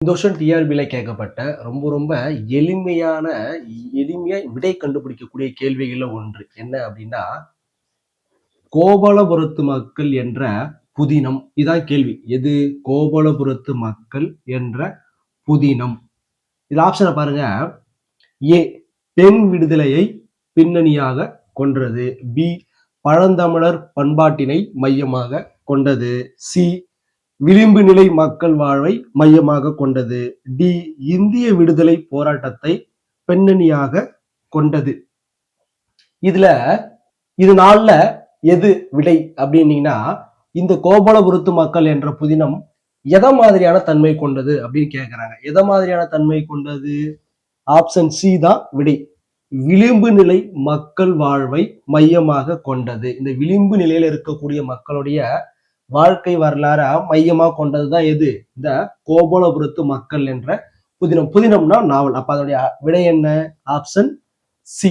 இந்த வருஷம் டிஆர்பியில் கேட்கப்பட்ட ரொம்ப ரொம்ப எளிமையான எளிமையா விடை கண்டுபிடிக்கக்கூடிய கேள்விகள்ல ஒன்று. என்ன அப்படின்னா கோபாலபுரத்து மக்கள் என்ற புதினம். இதான் கேள்வி. எது? கோபாலபுரத்து மக்கள் என்ற புதினம். இது ஆப்ஷனை பாருங்க. ஏ பெண் விடுதலையை பின்னணியாக கொன்றது. பி பழந்தமிழர் பண்பாட்டினை மையமாக கொண்டது. சி விளிம்பு நிலை மக்கள் வாழ்வை மையமாக கொண்டது. டி. இந்திய விடுதலை போராட்டத்தை பெண்ணணியாக கொண்டது. இதுல இது நாள்ல எது விடை அப்படின்னீங்கன்னா இந்த கோபாலபுரத்து மக்கள் என்ற புதினம் எதை மாதிரியான தன்மை கொண்டது அப்படின்னு கேட்கிறாங்க எதை மாதிரியான தன்மை கொண்டது? ஆப்ஷன் சி தான் விடை. விளிம்பு நிலை மக்கள் வாழ்வை மையமாக கொண்டது. இந்த விளிம்பு நிலையில இருக்கக்கூடிய மக்களுடைய வாழ்க்கை வரலாற மையமாக கொண்டதுதான் எது? இந்த கோபாலபுரத்து மக்கள் என்ற புதினம். புதினம்னா நாவல். அப்ப அதோடைய விடை என்ன? Option C